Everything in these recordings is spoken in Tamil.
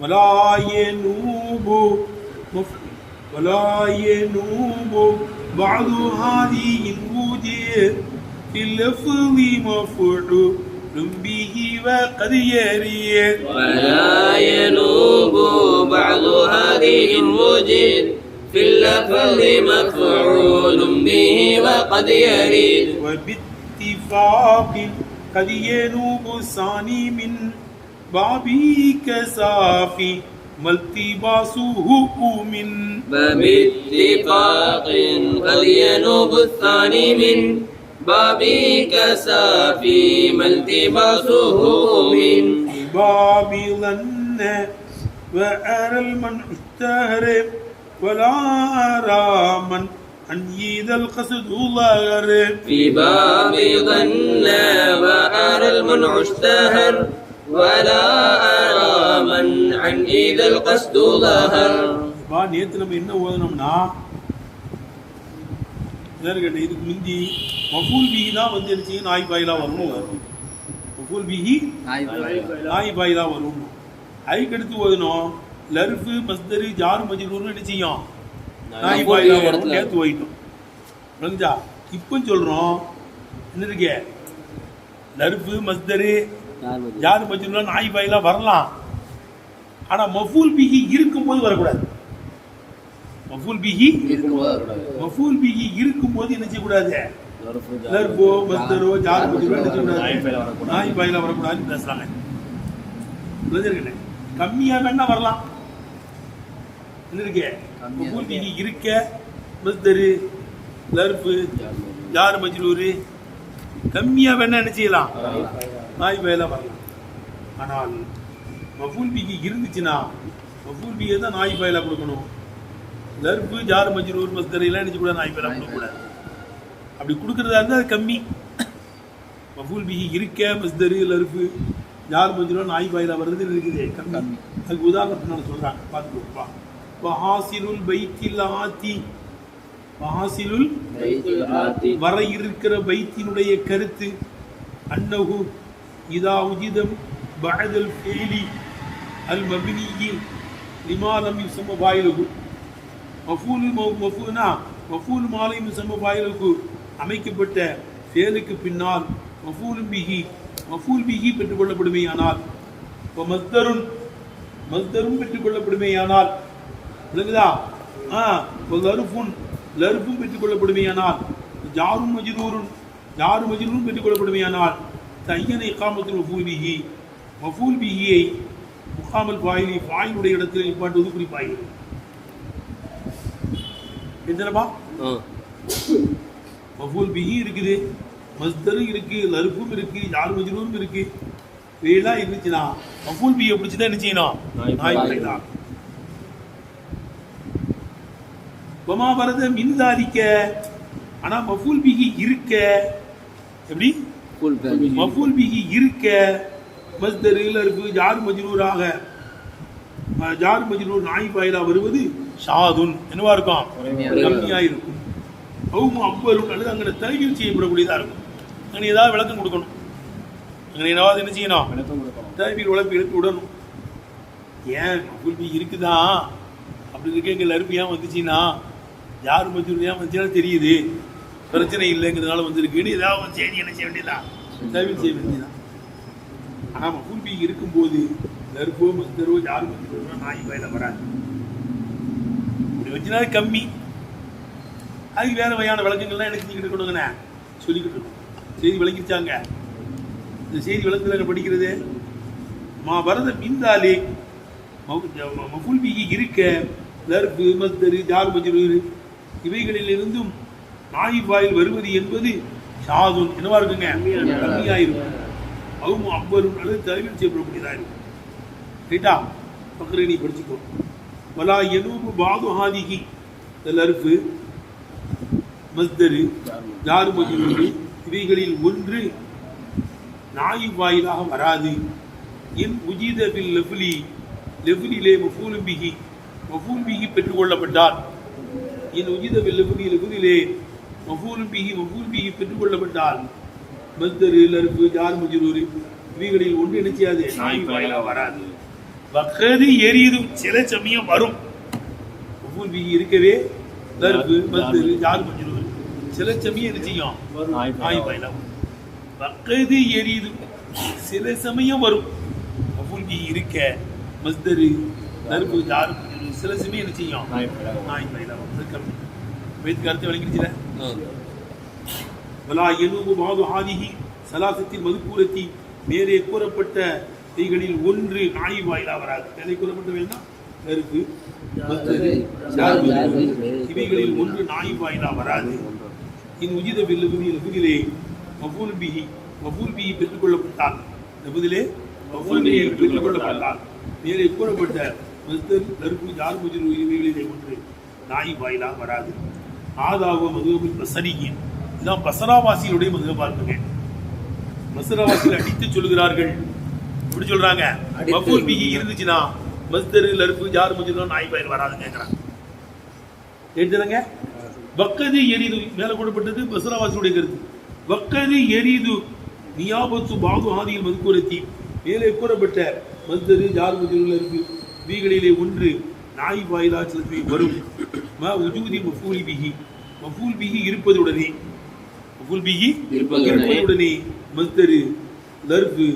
ولا ينوب ولا ينوب بعض هذه الوجه في اللفظ مفعول به وقد يريد ولا ينوب بعض هذه الوجد في اللفظ مفعول به وقد يريد وباتفاق قد ينوب ثاني من بعبيك سافي ما التباس هؤم باب اتفاق قد ينوب الثاني من. بابك سافي ما التباس من باب ظن وأرى المنحتهر ولا أرى من أن يد القصد غرب في باب ظن وأرى المنعشتهر ولا أرى من عن إذا القصد ظهر பா நேற்று நம்ம என்ன ஓதனோம்னா என்னன்னு கேட்டேன் இதுக்கு முந்தி மஃபூல் பிஹி தான் வந்து என்ன செய்யும் நாய் பாயிலா வரணும் வரும் மஃபூல் பிஹி நாய் பாயிலா வரும் அதுக்கு அடுத்து ஓதணும் லர்ஃபு மஸ்தரு ஜார் மஜ்ரூர்னு என்ன செய்யும் நாய் பாயிலா வரும் நேற்று ஓயிட்டோம் விளங்குச்சா இப்போ சொல்றோம் என்ன இருக்கே லர்ஃபு மஸ்தரு ஜார் மஜ்ரூர்லாம் நாய் பாயிலா வரலாம். ஆனா மஃபூல் பிஹி இருக்கும்போது வரக்கூடாது. மஃபூல் பிஹி மஃபூல் பிஹி இருக்கும்போது என்ன செய்யக்கூடாது? லர்போ மஸ்தரோ என்ன செய்யக்கூடாது நாய் பாயில வரக்கூடாதுன்னு பேசுறாங்க. புரிஞ்சிருக்கண்ணே கம்மியா வேணா வரலாம். என்ன இருக்கே மஃபூல் பிஹி இருக்க. மஸ்தரு லர்பு ஜார் மஜ்ரூரு கம்மியா வேணா என்ன செய்யலாம்? நாய் பாயில வரலாம் ஆனால் மஃபூல் இருந்துச்சுன்னா மஃபூல் பிஹி தான் நாய் பாயில கொடுக்கணும். லர்பு ஜார் மஜ்ரூர் மஸ்தர் எல்லாம் நினைச்சு கூட நாய் பேரா கொடுக்கக்கூடாது. அப்படி கொடுக்கறதா இருந்தால் அது கம்மி. மஃபூல் பிஹி இருக்க மஸ்தரு லர்பு ஜார் மஜ்ரூர் நாய் பாயில வர்றது இருக்குது. கம்மி. அதுக்கு உதாரணத்தை நான் சொல்றேன். பார்த்துக்கோப்பா வஹாசிலுல் பைத்தில் ஆத்தி. வஹாசிலுல் வர இருக்கிற பைத்தினுடைய கருத்து. அன்னஹு இதா உஜிதம் பஅதல் ஃபேலி அல் மபினியி லிமா லம் யுசம்ம பாயிலுகு மஃபூல் மஃபூனா மஃபூல் மாலை முசம்ம பாயிலுக்கு அமைக்கப்பட்ட செயலுக்கு பின்னால் மஃபூலும் பிஹி மஃபூல் பிஹி பெற்றுக்கொள்ளப்படுமேயானால். இப்போ மஸ்தருன் மஸ்தரும் பெற்றுக்கொள்ளப்படுமேயானால். விளங்குதா? ஆ இப்போ லருஃபுன் லருஃபும் பெற்றுக்கொள்ளப்படுமேயானால். ஜாரும் மஜ்ரூருன் ஜாரு மஜ்ரூரும் பெற்றுக்கொள்ளப்படுமேயானால். தையன இக்காமத்தில் மஃபூல் பிஹி மஃபூல் பிஹியை முகாமல் பாயிலி பாயினுடைய இடத்தில் நிப்பாட்டுவது குறிப்பாகிறது எத்தனைப்பா மஃபூல் பிஹி இருக்குது மஸ்தரும் இருக்கு லருஃபும் இருக்கு ஜார் மஜ்ரூரும் இருக்கு. இதெல்லாம் இருந்துச்சுன்னா மஃபூல் பிஹியை பிடிச்சி என்ன செய்யணும்? நாய் பிடிக்கலாம். வமா வரத மின்தாரிக்க ஆனா மஃபூல் பிஹி இருக்க எப்படி? மஃபூல் பிஹி இருக்க மஸ்தர் லர்ஃபு ஜார் மஜ்ரூராக ஜார் மஜ்ரூர் நாய் பாயிலா வருவது ஷாதுன் என்னவா இருக்கும் கம்மியா இருக்கும் அவும் அவ்வரும் அல்லது அங்கே தலைகீழ் செய்யப்படக்கூடியதா இருக்கும் அங்கே ஏதாவது விளக்கம் கொடுக்கணும் அங்கே ஏதாவது என்ன செய்யணும் தலைவீர் உழைப்பு எழுப்பி விடணும் ஏன் மஃபூல் பிஹி இருக்குதா அப்படி இருக்க எங்கள் லருப்பு ஏன் வந்துச்சுன்னா யார் மஜூர் ஏன் வந்துச்சுன்னா தெரியுது பிரச்சனை இல்லைங்கிறதுனால வந்திருக்குன்னு ஏதாவது செய்தி என்ன செய்ய வேண்டியதான் தவிர செய்ய வேண்டியதான் ஆனால் மஃபூல் இருக்கும்போது தர்போ மஸ்தரோ யார் நாய் வயல வராது. இப்படி வச்சுனா கம்மி. அதுக்கு வேறு வகையான விளக்கங்கள்லாம் எனக்கு செஞ்சுக்கிட்டு இருக்கணுங்கண்ணே சொல்லிக்கிட்டு இருக்கோம். செய்தி விளக்கிச்சாங்க இந்த செய்தி விளக்கத்தில் படிக்கிறது? மா வரத பிந்தாலே மஃபுல் பிஹி இருக்க லர்பு மஸ்தரு ஜார் மஜ்ரூர் இவைகளிலிருந்தும் நாயின் வாயில் வருவது என்பது ஷாதுன். என்னவா இருக்குங்க? கம்மியாக இருக்கும் அவங்க அவ்வரும் அல்லது தலைவில் செய்யப்படக்கூடியதாக இருக்கும். ரைட்டா பக்கரை நீ படிச்சுக்கோ. வலா எனூபு பாது ஹாதிகி லர்பு மஸ்தரு ஜார் இவைகளில் ஒன்று நாய் வாயிலாக வராது. என் உஜித பில் லெஃப்லி லெஃப்லிலே மஃபூலும் பிஹி. மஃபூல் என் உஜித பில் லெஃப்லி மஃபூலும் பிஹி மஃபூல் பிஹி பெற்றுக்கொள்ளப்பட்டால் மஸ்தரு லர்ஃபு ஜார் மஜ்ரூர் இவைகளில் ஒன்று என்ன செய்யாது நாய் வாயிலாக வராது. வக்கது எரியுதும் சில சமயம் வரும். மஃபூல் பிஹி இருக்கவே லர்பு மஸ்தரு ஜார் மஜ்ரூர். சில சமயம் என்ன செய்யும்? நாய் பாயிலா வரும். வக்கது எரியுது சில சமயம் வரும். மஃபூல் பிஹி இருக்க மஸ்தரு லர்பு ஜார் மஜ்ரூர் சில சமயம் என்ன செய்யும்? நாய் பாயிலா வரும். வேத்துக்கு அர்த்தம் விளங்கிடுச்சுல வலா எனுபு மாது ஆதிஹி சலாசத்தின் மதுக்கூரத்தி மேலே கூறப்பட்ட கைகளில் ஒன்று நாய் வாயிலா வராது மேலே கூறப்பட்ட வேண்டாம் மஜ்ரூர். இவைகளில் ஒன்று நாய் வாயிலா வராது இன் உஜித பில்லுகுதி லகுதிலே மபூல் பிஹி மபூல் பிஹி பெற்றுக்கொள்ளப்பட்டால் லகுதிலே மபூல் பிஹி பெற்றுக்கொள்ளப்பட்டால் மேலே கூறப்பட்ட மஸ்தர் நெருப்பு ஜார் முஜிரு இவைகளிலே ஒன்று நாய் வாயிலா வராது ஆதாவ மதுகபில் பசரியின். இதான் பசராவாசிகளுடைய மதுக பார்க்குங்க பசராவாசிகள் அடித்து சொல்கிறார்கள் எப்படி சொல்றாங்க. மபூல் பிஹி இருந்துச்சுன்னா மஸ்தர் லருப்பு ஜார் முஜிரு நாய் வாயில் வராதுன்னு கேட்குறாங்க எழுதுறங்க வக்கது எரிது மேல கூடப்பட்டது பசராவாசியுடைய கருத்து. வக்கது எரிது நியாபத்து பாகு ஆதியில் மதுக்கூரத்தி. மேலே கூறப்பட்ட மஸ்தரு ஜார் முஜிருல இருக்கு வீகளிலே ஒன்று நாய் வாயிலா சிலப்பை வரும். ம உஜூதி மஃபூலி பிஹி. மஃபூல் பிஹி இருப்பதுடனே. மஃபூல் பிஹி இருப்பதுடனே. மஸ்தரு லர்பு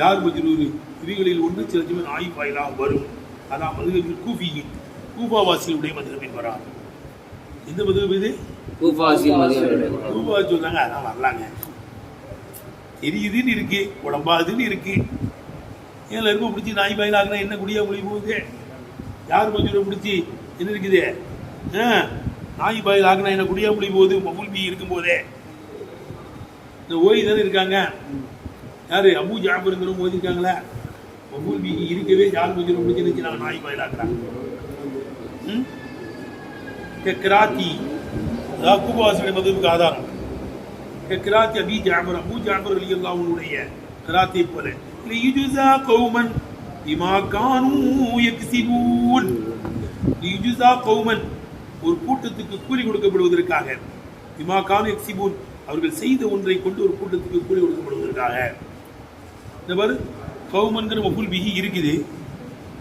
ஜார் மஜ்ரூர் இவைகளில் ஒன்று சில சமயம் நாய் வாயிலா வரும். அதான் மதுகபில் கூஃபியின் கூபாவாசிகளுடைய மதுகபின் வரா எந்த மதுகப் இது? கூஃபாசி மதியம் கூபா சொன்னாங்க அதான் வரலாங்க. எரியுதுன்னு இருக்கு உடம்பாதுன்னு இருக்கு. ஏன் லருப்பை பிடிச்சி நாய் வாயில் ஆகுனா என்ன குடியா மொழி போகுது? யார் மஜூரை பிடிச்சி என்ன இருக்குது? நாய் வாயில் ஆகுனா என்ன குடியா மொழி போகுது மபுல் பி இருக்கும் போதே. இந்த ஓய் தானே இருக்காங்க? யாரு? அபு ஜாபருங்கிறவங்க ஓதி இருக்காங்களே. மபுல் பி இருக்கவே யார் மஜூரை பிடிச்சி நாங்கள் நாய் வாயில் ஆக்குறாங்க கிராத்தி. அதாவது கூபவாசியுடைய மதுவுக்கு ஆதாரம். கிராத்தி அபி ஜாபர் அபு ஜாபர் அலி அல்லாவுடைய கிராத்தை போல. லியுஜுசா கௌமன் இமா கானூ யக்ஸிபூன் லியுஜுசா கௌமன் ஒரு கூட்டத்துக்கு கூலி கொடுக்கப்படுவதற்காக. பிமா கானு யக்ஸிபூன் அவர்கள் செய்த ஒன்றை கொண்டு ஒரு கூட்டத்துக்கு கூலி கொடுக்கப்படுவதற்காக. இந்த பாரு கௌமன்கிற மஃபுல் பிஹி இருக்குது.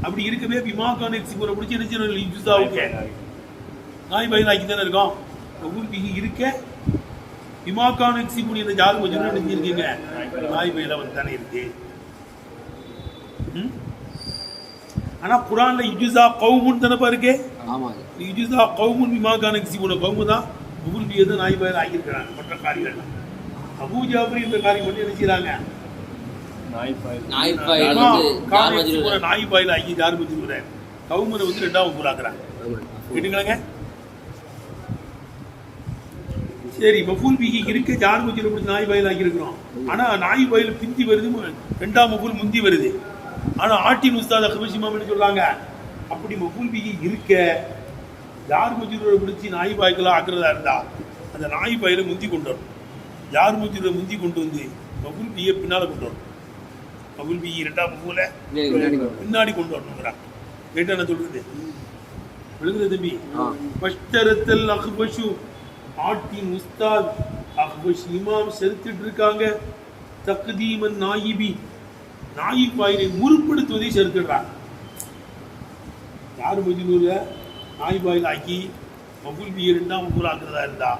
அப்படி இருக்கவே பிமா கானு யக்ஸிபூனை பிடிச்சி என்ன லியுஜாவுக்கு நாய் பயில் ஆக்கி தானே இருக்கோம். மஃபூல் பிஹி இருக்க இமாக்கான் எக்ஸிபுன் இந்த ஜாது கொஞ்சம் நினைச்சிருக்கீங்க? நாய் பயில வந்து தானே இருக்கு. ம்? ஆனா குரான்ல இஜுசா கவுமுன் தானப்பா இருக்கு. ஆமாங்க இஜுசா கவுமுன் இமாக்கான் எக்ஸிபுன் கவுமு தான் நாய் பயில் ஆக்கியிருக்கிறாங்க மற்ற காரியங்கள் அபூ ஜாபரி இந்த காரியம் மட்டும் என்ன மஜ்ரூர் நாய் பயில் ஆக்கி ஜார் மஜ்ரூரை கவுமுனை வந்து ரெண்டாவது கூறாக்குறாங்க கேட்டுக்கலாங்க. சரி மஃபூல் இருக்க ஜார் முஜில் பிடிச்சி நாய் பயில் ஆக்கியிருக்கிறோம். ஆனா நாய் பயில் பிந்தி வருது மு- ரெண்டாம் மஃபூல் முந்தி வருது. ஆனா ஆட்டின் உஸ்தாத் இமாம்னு சொல்றாங்க? அப்படி பிஹி இருக்க ஜார் முஜிரோட பிடிச்சி நாய் பாய்க்கெல்லாம் ஆக்குறதா இருந்தா அந்த நாய் பயில முந்தி கொண்டு வரணும். ஜார் முஜிரை முந்தி கொண்டு வந்து மஃபூல் பிஹியை பின்னால கொண்டு வரணும். மஃபூல் பிஹி ரெண்டாம் மஃபூலை பின்னாடி கொண்டு வரணுங்கிறாங்க கேட்டா என்ன சொல்றது? விழுங்குது தம்பி. பஷ்டரத்தல் அஹ்பஷு ஆட்டின் உஸ்தாத் அஹ்பஷ் இமாம் செலுத்திட்டு இருக்காங்க தக்தீமன் நாயிபி. நாயிப் வாயிலை முற்படுத்துவதை செலுத்திடுறாங்க. யார் மஜ்னூர்ல நாய் பாயில் ஆக்கி மகுல் பி ரெண்டாம் மபுல் ஆக்குறதா இருந்தா?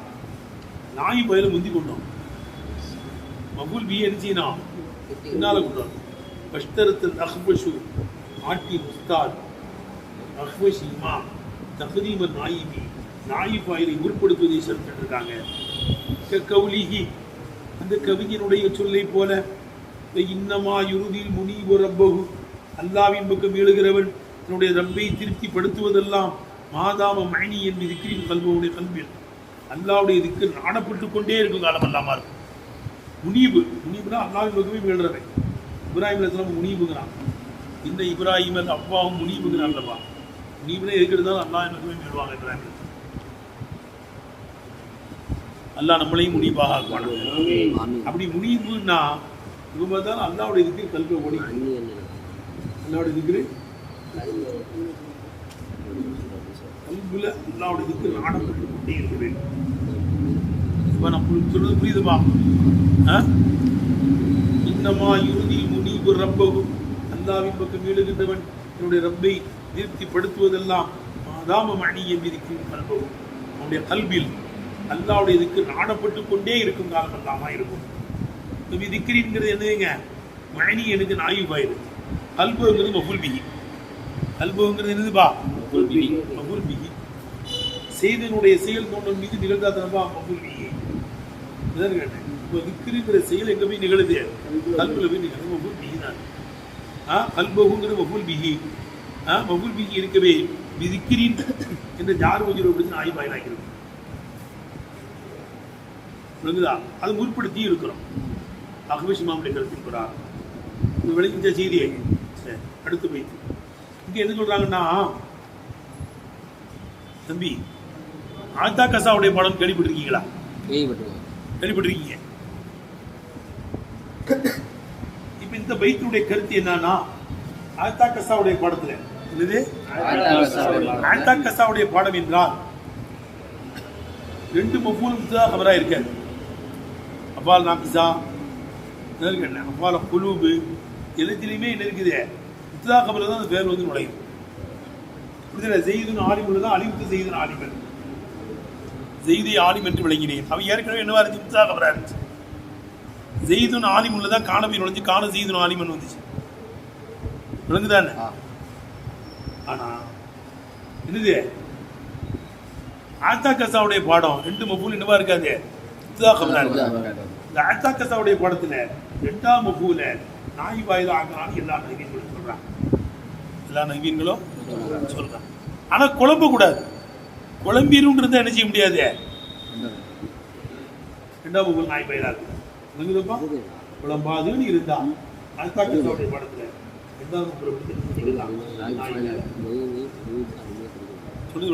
நாய் வாயில முந்தி கொண்டோம். மகுல் பி என்ன பின்னால் கொண்டோம். பஷ்தரத்தில் அஹ்பஷு ஆட்டின் உஸ்தாத் அஹ்பஷ் இமா தக்தீமன் நாயிபி நாய் பாயிலை உருப்படுத்துவதை செலுத்திட்டு இருக்காங்க. அந்த கவிஞனுடைய சொல்லை போல இன்னமா இறுதியில் முனீபு ரப்பகு அல்லாவின் பக்கம் எழுகிறவன் தன்னுடைய ரப்பை திருப்திப்படுத்துவதெல்லாம் மாதாம மணி என்று திக்கிரின் கல்வனுடைய கல்வியல் அல்லாவுடைய திக்கு நாடப்பட்டு கொண்டே இருக்கும் காலம் அல்லாமா இருக்கும் முனீபு முனீபுனா அல்லாவின் பக்கமே மீழ்றவன் இப்ராஹிம் அலைஹிஸ்ஸலாம் முனீபுங்கிறான். இந்த இப்ராஹிம் அல் அப்பாவும் முனீபுங்கிறான் அல்லவா? முனீபுனே தான் அல்லாவின் பக்கமே மீழ்வாங்க இப்ராஹிம் அல்லாஹ் நம்மளையும் முனீபாக ஆக்குவான். அப்படி முனீபுன்னா இவங்க தான் அல்லாவுடைய திக்கு கல்வி ஓடி அல்லாவுடைய திக்கு அன்புல அல்லாவுடைய திக்கு நாடப்பட்டு கொண்டே இருக்கிறேன். இப்போ நான் சொல்றது புரியுதுமா ஆ? இன்னமா இறுதி முனீபு ரப்பகும் அல்லாவின் பக்கம் எழுகின்றவன் என்னுடைய ரப்பை திருப்திப்படுத்துவதெல்லாம் மாதாம மணியை விதிக்கும் கல்வம் அவனுடைய கல்வியில் அல்லாவுடைய இதுக்கு நாடப்பட்டு கொண்டே இருக்கும் காலம் அல்லாமா இருக்கும். இப்போ திக்ரிங்கிறது என்னதுங்க? மணி எனக்கு நாயுபாயுது கல்புங்கிறது மஃபுல் கல்புங்கிறது என்னதுப்பா மஃபூல் பிஹி. மஃபுல் செய்தனுடைய செயல் தோன்றும் மீது நிகழ்ந்தாதனப்பா மகுல் மிகி இதான் கேட்டேன். இப்போ திக்ருங்கிற செயல் எங்க போய் நிகழுது? கல்புல போய் நிகழுது. மகுல் மிகி தான். ஆ கல்புங்கிறது மகுல் மிகி ஆ மகுல் மிகி இருக்கவே விதிக்கிறீன் என்ற ஜார் வஜுரை அப்படின்னு நாய் பாயிலாக்கிருக்கும் விளங்குதா அது முற்படுத்தி இருக்கிறோம். அகவேஷ் மாமுடைய கருத்தின் பிரகாரம் விளக்கின்ற செய்தியை? சரி அடுத்து வைத்து இங்க என்ன சொல்றாங்கன்னா தம்பி ஆத்தா கசாவுடைய படம் கேள்விப்பட்டிருக்கீங்களா கேள்விப்பட்டிருக்கீங்க. இப்ப இந்த பைத்தினுடைய கருத்து என்னன்னா ஆத்தா கசாவுடைய பாடத்துல என்னது? ஆத்தா கசாவுடைய பாடம் என்றால் ரெண்டு மஃபூலும் தான் கவரா இருக்காது அப்பால் நாக்கிசா அப்பால குலூபு எல்லாத்திலையுமே என்ன இருக்குது? இத்ததா கபல தான் அந்த பேர் வந்து நுழையும். புரிதல செய்துன்னு ஆலிமுள்ள தான் அழிவுக்கு செய்துன்னு ஆலிமன். செய்தி ஆலிம் என்று விளங்கினேன். அவன் ஏற்கனவே என்னவா இருந்துச்சு இத்ததா கபரா இருந்துச்சு. ஜெய்துன் ஆலிமுள்ள தான் காணபி நுழைஞ்சு காண செய்துன் ஆலிமன் வந்துச்சு. விளங்குதானே. ஆனா என்னது? ஆத்தா கசாவுடைய பாடம் ரெண்டு மஃபூல் என்னவா இருக்காது? இத்ததா கபரா இருக்கு இந்த ஆத்தா கசாவுடைய படத்துல ரெண்டாம் மஃபூல நாய் வாயில ஆகலான்னு எல்லா நவீன்களும் சொல்கிறான் எல்லா நவீன்களும் சொல்கிறான் ஆனா குழம்ப கூடாது. குழம்பிரும் என்ன செய்ய முடியாது? ரெண்டாம் உங்கள் நாய் பயிராக இருக்கு விளங்குதப்பா குழம்பாதுன்னு இருந்தான் ஆத்தா கசாவுடைய படத்துல ரெண்டாம் மஃபூல் எப்படி தெரிஞ்சுக்கலாம்? நாய் சொல்லி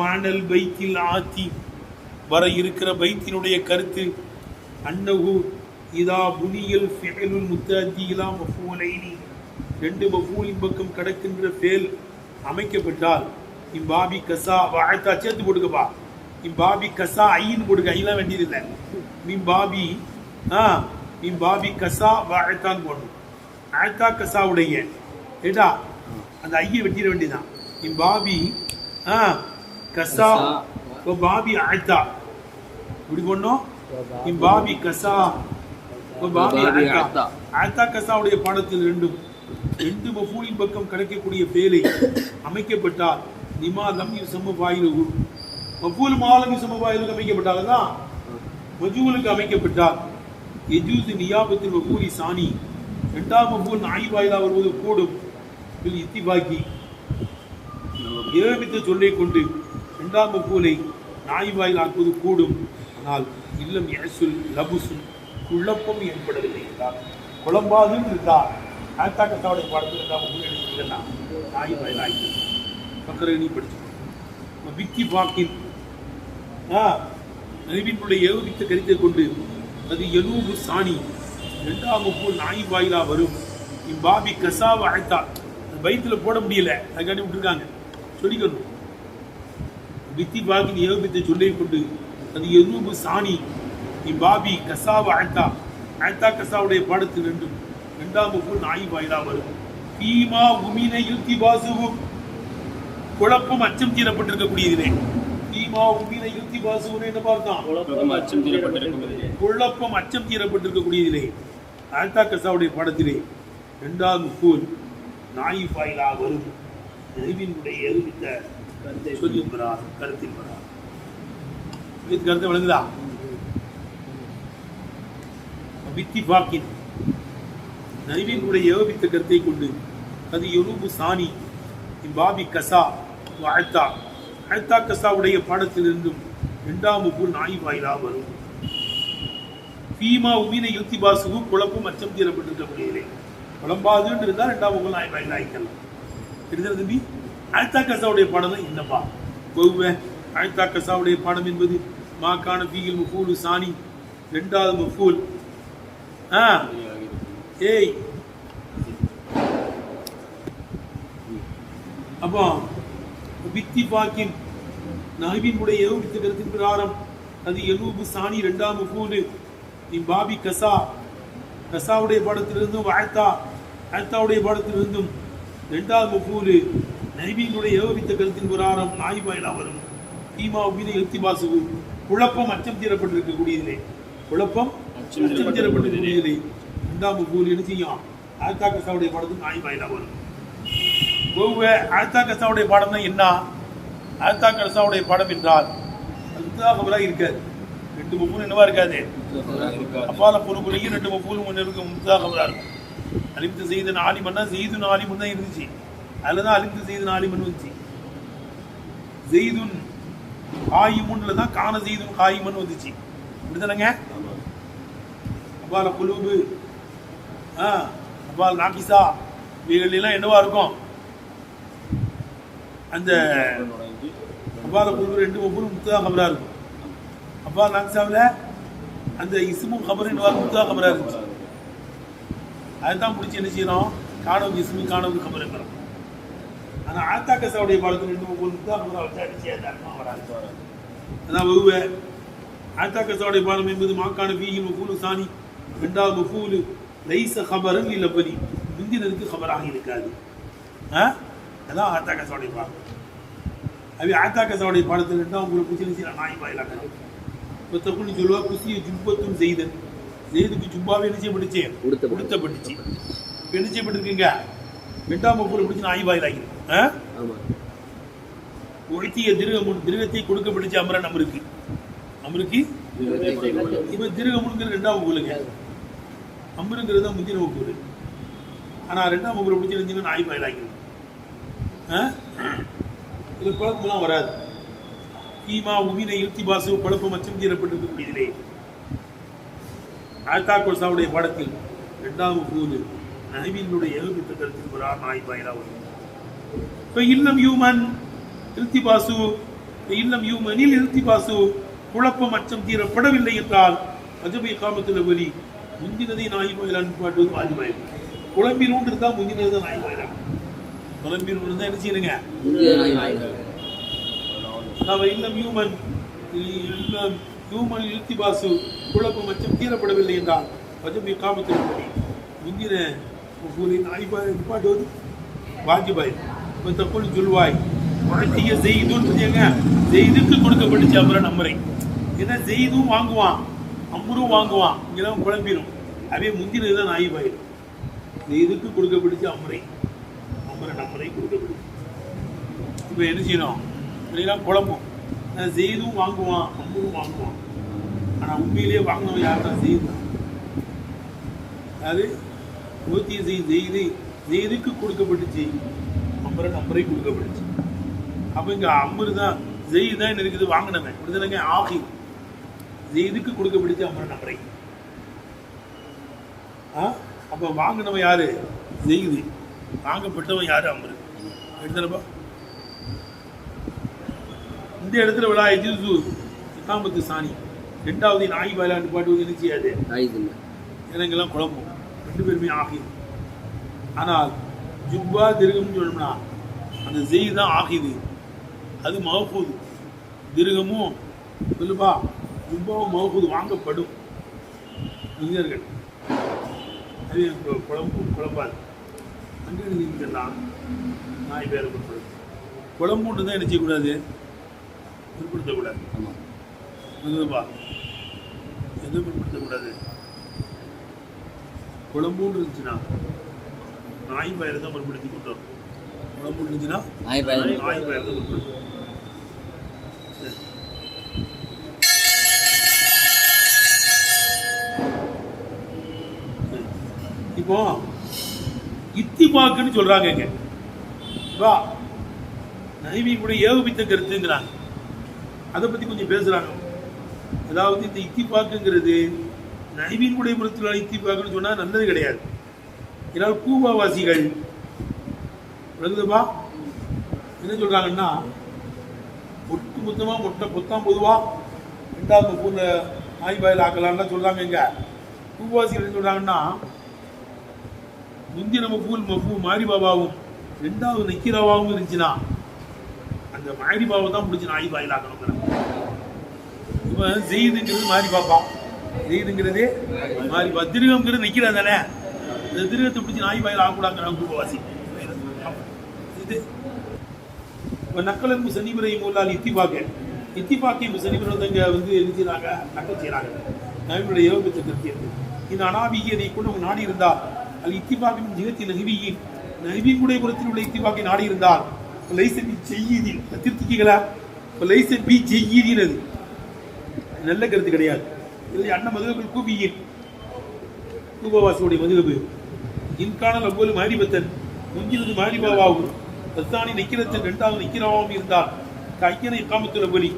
மானல் பைத்தில் ஆத்தி வர இருக்கிற பைத்தினுடைய கருத்து அன்னகு இதா புனியல் ஃபியலுல் முத்தாத்தி இலா மஃபூலைனி. ரெண்டு மஃபூலின் பக்கம் கடக்கின்ற ஃபேல் அமைக்கப்பட்டால் இம்பாபி கசா வாழ்த்தா சேர்த்து போட்டுக்கப்பா இம்பாபி கசா ஐன்னு போட்டுக்க ஐலாம் வேண்டியதில்லை. பாபி ஆ மின் பாபி கசா வாழ்த்தான் போடணும். ஆழ்த்தா கசாவுடைய ஏடா அந்த ஐயை வெட்டிட வேண்டியதான் இம் பாபி ஆ கசா பாபி ஆழ்த்தா இப்படி பண்ணோம் இம் பாபி கசா கசாவுடைய பாடத்தில் ரெண்டும் ரெண்டு மஃபூலின் பக்கம் கிடைக்கக்கூடிய பேலை அமைக்கப்பட்டால் நிமா லம் யுசம்ம வாயிலுகு மஃபூல் மாலம் யுசம்ம வாயிலுக்கு அமைக்கப்பட்டால் தான் மஜூலுக்கு அமைக்கப்பட்டால். எஜூது நியாபத்தில் மஃபூலி சாணி. இரண்டாம் மஃபூல் நாய் வாயிலா வருவது கூடும் இதில் இத்திபாக்கி ஏவித்த சொல்லை கொண்டு இரண்டாம் மஃபூலை நாய் வாயில் ஆக்குவது கூடும் ஆனால் இல்லம் எசுல் லபுசுல் குழப்பம் ஏற்படவில்லை என்றால் குழம்பாதுன்னு இருந்தால் ஆத்தா கத்தாவுடைய பாடத்தில் இருந்தால் மஃபூல் எடுத்துக்கிட்டா நாய் வாயில் ஆக்கி பக்கரகனி படிச்சு விக்கி பாக்கின் ஆ நரிவினுடைய ஏகபித்த கருத்தை கொண்டு அது எலூபு சாணி ரெண்டாம் மஃபூல் நாய் வாயிலா வரும். இம்பாபி கசாவை அழைத்தா பைத்துல போட முடியல. அதுக்காண்டி விட்டுருக்காங்க. சொல்லிக்கணும். வித்தி பாக்கின் ஏகபித்தை சொல்லிக் கொண்டு அது எலூபு சாணி இம்பாபி கசாவை அழைத்தா அழைத்தா கசாவுடைய பாடத்தில் ரெண்டும். இரண்டாம் மஃபூல் நாய் வாயிலா வரும். பீமா உமின யுத்தி பாசுவும் குழப்பம் அச்சம் தீரப்பட்டிருக்கக்கூடியதிலே. பீமா உமின யுத்தி பாசுவும் என்ன பார்த்தோம் குழப்பம் அச்சம் தீரப்பட்டிருக்கும் குழப்பம் அச்சம் தீரப்பட்டிருக்கக்கூடியதிலே. ஆல்தா கசாவுடைய பாடத்திலே இரண்டாவது கூல் நாய் பாயிலா வரும். நெருவினுடைய எருவித்த கருத்தை சொல்லி பெறார் கருத்தில் பெறார் கருத்தை விளங்குதா? வித்திபாக்கின் நரிவினுடைய ஏகபித்த கருத்தை கொண்டு அது எலுபு சாணி இம்பாபி கசா வாழ்த்தா அழ்த்தா. கசாவுடைய பாடத்திலிருந்தும் இரண்டாம் உப்பு நாய் வாயிலா வரும். பீமா உமீன யுத்தி பாசுகு குழப்பம் அச்சம் தீரப்பட்டிருக்கக்கூடியதிலே குழம்பாதுன்னு இருந்தால் ரெண்டாம் உங்கள் நாய் வாயில் ஆயிக்கலாம். எடுத்து தம்பி? அழ்த்தா கசாவுடைய பாடம் தான் என்னப்பா? பௌவ அழ்த்தா கசாவுடைய பாடம் என்பது மாக்கான பீகில் முஃபூலு சாணி. ரெண்டாவது முஃபூல் ஆ. ஏய். அப்போ வித்தி பாக்கின் நஹ்வினுடைய ஏகபித்த கருத்தின் பிரகாரம் அது எலூபு சாணி ரெண்டாம் நீ பாபி கசா. கசாவுடைய படத்திலிருந்தும் வாழ்த்தா. ஆத்தாவுடைய பாடத்திலிருந்தும் ரெண்டாவது மஃபூலு நைபீனுடைய ஏகோபித்த கருத்தின் பிரகாரம் நாய் வாயிலா வரும். தீமா உபிதி எழுத்தி பாசுகு குழப்பம் அச்சம் தீரப்பட்டிருக்கக்கூடியதிலே. குழப்பம் அச்சம் அச்சம் தீரப்பட்டிருக்கக்கூடியதிலே ரெண்டாம் மஃபூல் என்ன செய்யும்? ஆத்தா கசாவுடைய பாடத்துக்கு நாய் வாயிலா வரும். கோவை ஆத்தா கசாவுடைய பாடம்னா என்ன? ஆத்தா கசாவுடைய பாடம் என்றால் அதுதான் இருக்காது ரெண்டு மஃபூல் என்னவா இருக்காது? அப்பால பொறுப்புலையும் ரெண்டு மஃபூலும் ஒன்று இருக்கு முத்தாக இருக்கும். அலிம்து செய்தன் ஆலிமன்னா செய்து ஆலிமன் தான் இருந்துச்சு. அதில் தான் அலிம்து செய்தன் ஆலிமன் வந்துச்சு. செய்துன் காயிமுன்ல தான் காண செய்துன் காயிமன் வந்துச்சு. இப்படிதானங்க? அப்பால குழுவு ஆ அப்பால் நாக்கிசா இவைகள் எல்லாம் என்னவா இருக்கும்? அந்த அப்பால குழு ரெண்டு ஒவ்வொரு முத்துதான் கபரா இருக்கும். அப்பா நாக்கிசாவில் அந்த இசுமும் கபர் என்னவா முத்துதான் கபரா இருந்துச்சு. அதுதான் பிடிச்சி என்ன செய்யணும் காணவு இசுமும் காணவு கபருங்கிறோம் ஆனால் ஆத்தா கசாவுடைய பாடத்தில் ரெண்டு ஒவ்வொரு முத்தா கபரா வச்சா அடிச்சு செய்யாது? அர்த்தம் வராது. அதான் வகுவ. ஆத்தா கசாவுடைய பாடம் என்பது மாக்கான வீகில் மஃபூலு சாணி. ரெண்டாவது மஃபூலு லைச கபரன் இல்லை பலி முந்தினதுக்கு கபராக இருக்காது. ஆ? அதான் ஆத்தா கசாவுடைய பாடம் அவை ஆத்தா கசாவுடைய பாடத்தில் ரெண்டாவது உங்களுக்கு பிடிச்சி செய்யலாம் நாய் வாயிலாக இப்போ தப்புன்னு சொல்லுவா குசிய ஜுப்பத்தும் செய்தன். செய்துக்கு ஜுப்பாவே என்ன செய்யப்பட்டுச்சு உடுத்தப்பட்டு. உடுத்தப்பட்டுச்சு. இப்போ என்ன செய்யப்பட்டிருக்குங்க ரெண்டாம் மஃபூலை பிடிச்சி நாய் வாயிலாகி. ஆ? ஆமா. உடுத்திய திருகம் திருகத்தை கொடுக்கப்பட்டுச்சு அமரன் அமருக்கு. அமருக்கு? இப்போ திருகமுங்கிற ரெண்டாம் மஃபூலுங்க அம்புங்கிறது தான் முந்தின மஃபூல் ஆனால் ரெண்டாம் மஃபூலை பிடிச்சி இருந்துச்சுன்னா நாய் வாயிலாகி இது குழப்பம்லாம் வராது. கீமா உமினை இழுத்தி பாசு குழப்பம் அச்சம் தீரப்பட்டிருக்கக்கூடியதிலே ஆத்தா கோசாவுடைய படத்தில் ரெண்டாவது கூறு நகைவினுடைய ஏகபித்த கருத்தில் ஒரு ஆண் நாய் பாயிலா வரும் இப்போ இல்லம் யூமன் இழுத்தி பாசு இல்லம் யூமனில் இழுத்தி பாசு குழப்பம் அச்சம் தீரப்படவில்லை என்றால் அஜபை காமத்தில் வரி முந்தினதை நாய் பாயிலான்னு பாட்டுவது வாஜிபாயம் குழம்பினூன் இருந்தால் முந்தினது தான் நாய் பாயிலா குழம்பினூன் இருந்தால் என்ன நாய் வாயிலா. நாம் இல்லம் ஹியூமன் இல்லம் ஹியூமன் இல்திபாசு குழப்பம் அச்சம் தீரப்படவில்லை என்றால் பஜம் காமத்தின்படி முந்தின கூறின் ஆய்வாய் நிப்பாட்டுவது வாஜிபாய் இப்போ தப்புன்னு சொல்வாய் உழைத்திய செய்துன்னு ஏங்க செய்துக்கு கொடுக்கப்பட்டுச்சு அப்புறம் நம்மரை ஏன்னா செய்தும் வாங்குவான். அம்முரும் வாங்குவான் இங்கெல்லாம் குழம்பிடும் அதே முந்தினது தான் ஆய்வாய் செய்துக்கு கொடுக்கப்பட்டுச்சு அம்முறை அம்முறை நம்மரை கொடுக்கப்பட்டுச்சு. இப்போ என்ன செய்யணும்? இப்படிலாம் குழம்பும். செய்தும் வாங்குவான் அம்புரும் வாங்குவான். ஆனால் உண்மையிலேயே வாங்கினவன் யார் தான் செய்து அது ஊத்திய செய்து செய்துக்கு கொடுக்கப்பட்டுச்சு. அம்பரை நம்பரை கொடுக்கப்பட்டுச்சு. அப்போ இங்கே அம்பரு தான் ஜெய் தான் என்ன இருக்குது? வாங்கினவன். இப்படிதானங்க ஆகி. செய்துக்கு கொடுக்கப்பட்டுச்சு அம்பரை நம்பரை. ஆ? அப்போ வாங்கினவன் யாரு? செய்து வாங்கப்பட்டவன் யாரு அம்பரு? எடுத்தனப்பா. இந்த இடத்துல விழா எஜிசு இக்காமத்து சாணி. ரெண்டாவது நாய் வாயிலாண்டு பாட்டுவது என்ன செய்யாது. எனக்கெல்லாம் குழம்பும். ரெண்டு பேருமே ஆகிது ஆனால் ஜுப்பா திருகம்னு சொல்லணும்னா அந்த ஜெய் தான் ஆகிது. அது மகப்பூது. திருகமும் சொல்லுப்பா. ஜுப்பாவும் மகப்பூது வாங்கப்படும். இளைஞர்கள் அது கு- குழம்பும் குழம்பாது அங்கே எழுதிங்கன்னா நாய் பேர் கொடுப்பது குழம்புன்னு தான் என்ன செய்யக்கூடாது பிற்படுத்தக்கூடாது ஆமா. புரியுதுப்பா எதுவும் பிற்படுத்தக்கூடாது குழம்புன்னு இருந்துச்சுன்னா நாய் பயிர் தான் பிற்படுத்தி கொண்டு வரும் குழம்பு இருந்துச்சுன்னா நாய் வாயிலா. நாய் பயிர் தான் பிற்படுத்தும் இப்போ இத்திபாக்குன்னு சொல்றாங்க இங்க. வா. நைவியுடைய ஏகபித்த கருத்துங்கிறாங்க. அதை பத்தி கொஞ்சம் பேசுறாங்க. அதாவது இந்த இத்திப்பாக்குங்கிறது நைவீனுடைய புறத்தில் இத்திப்பாக்குன்னு சொன்னா நல்லது கிடையாது. இதனால் கூபாவாசிகள் விளங்குதுப்பா? என்ன சொல்றாங்கன்னா ஒட்டு மொத்தமா மொட்டை பொத்தாம் பொதுவா. ரெண்டாவது பூனை ஆய்வாயில் ஆக்கலாம்லாம் சொல்றாங்க இங்க. கூவாசிகள் என்ன சொல்றாங்கன்னா முந்தின மஃபூல் மஃபூ மாரி பாபாவும் ரெண்டாவது நக்கீராவாவும் இருந்துச்சுன்னா அந்த மாரி தான் பிடிச்சி நாய் வாயிலாக இவன் ஜெயிதுங்கிறது மாறி பார்ப்பான் ஜெயிதுங்கிறது மாறி பா திருகம்ங்கிறது நிற்கிறா தானே. இந்த திருகத்தை பிடிச்சி நாய் வாயில் ஆகக்கூடாங்கிறாங்க கும்பவாசி இது. இப்போ நக்கலன் சனிபுரை மூலால் இத்திபாக்க இத்திபாக்கி முசனிபர் வந்து எழுதினாங்க வந்து நக்கல் செய்கிறாங்க நவீனுடைய யோகத்தை கருத்தியது இந்த அனாபிகியதை கூட அவங்க நாடி இருந்தால் அல் இத்திபாகின் ஜிகத்தி நகுவியின் நகிவியுடைய புறத்தில் உள்ள இத்திபாகை நாடி இருந்தால் இப்போ செய்யீதின் அது நல்ல கருத்து கிடையாது. இல்லை அண்ணன் மதுகர்கள் கூபியின் கூபவாசியுடைய மதுகபு. இன்கானல் அவ்வளவு மாரிபத்தன் முந்தினது மாரிபாவாகும் தத்தானி நிக்கிறத்தன் ரெண்டாவது நிக்கிறவாவும் இருந்தால் கையனை காமத்துல பலி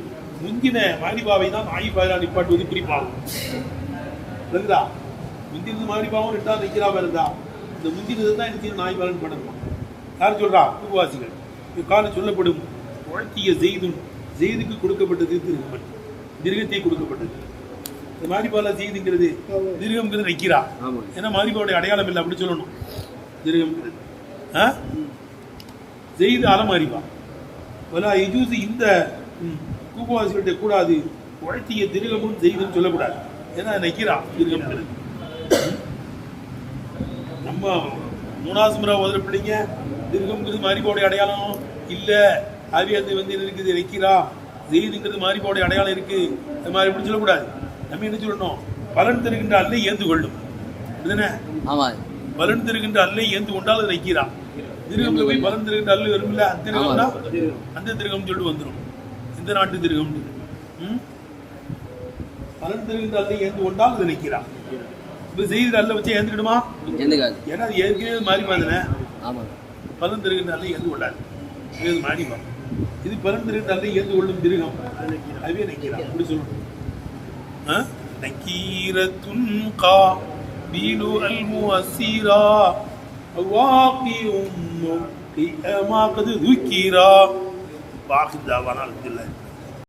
முந்தின மாரிபாவை தான் நாய் நிப்பாட்டுவது குறிப்பாகும். முந்தினது மாரிபாவும் ரெண்டாவது நிக்கிறாம இருந்தா இந்த முந்தினது தான் எனக்கு நாய் பாலன் பண்ணணும் யார் சொல்றா? கூபவாசிகள் இக்கால சொல்லப்படும். உழத்திய செய்தும் செய்துக்கு கொடுக்கப்பட்டது திருகமன் திருகத்தை கொடுக்கப்பட்டது. இந்த மாரிபாலா செய்துங்கிறது திருகம்ங்கிறது ஆமாம் ஏன்னா மாரிபாவுடைய அடையாளம் இல்லை அப்படி சொல்லணும். திருகம்ங்கிறது ஆ? செய்து அலமாரிபா வலா இஜூசி இந்த கூபவாசிகள்கிட்ட கூடாது. உழைத்திய திருகமும் செய்துன்னு சொல்லக்கூடாது. ஏன்னா நைக்கிறா திருகம்ங்கிறது நம்ம மூணாவது முறை ஓதுற பிள்ளைங்க திருகம்ங்கிறது மாரிபாவுடைய அடையாளம். இல்லை அது வந்து என்ன இருக்குது நைக்கிறா செய்துங்கிறது மாரிபாவுடைய அடையாளம் இருக்கு. அது மாதிரி இப்படி சொல்லக்கூடாது. நம்ம என்ன சொல்லணும்? பலன் தருகின்ற அல்லை ஏந்து கொள்ளும். அப்படிதானே ஆமாம் பலன் தருகின்ற அல்லை ஏந்து கொண்டால் அது நைக்கிறான் திருகம்ல போய் பலன் தருகின்ற அல்லு வரும்ல? அந்த திருகம்னா? அந்த திருகம் சொல்லி வந்துடும் இந்த நாட்டு திருகம் பலன் தருகின்ற அல்லை ஏந்து கொண்டால் அது நைக்கிறான் இப்ப செய்கிற அல்ல வச்சு ஏந்துக்கிடுமா எந்தக்காது ஏன்னா அது ஏற்கனவே மாறி பாதுனே ஆமாம் பலன் தருகின்ற அல்லை ஏந்து கொள்ளாது இது மாறிப்பா இது பலன் தருகின்ற அல்லை ஏந்து கொள்ளும் திருகம் அதுவே நைக்கிறான் அப்படி சொல்லணும் ஆ? நக்கீரத்துன் கா பீலு அல் முஅஸ்ஸிரா வாக்கியும் ما قد ذكر واخر دعوانا الحمد لله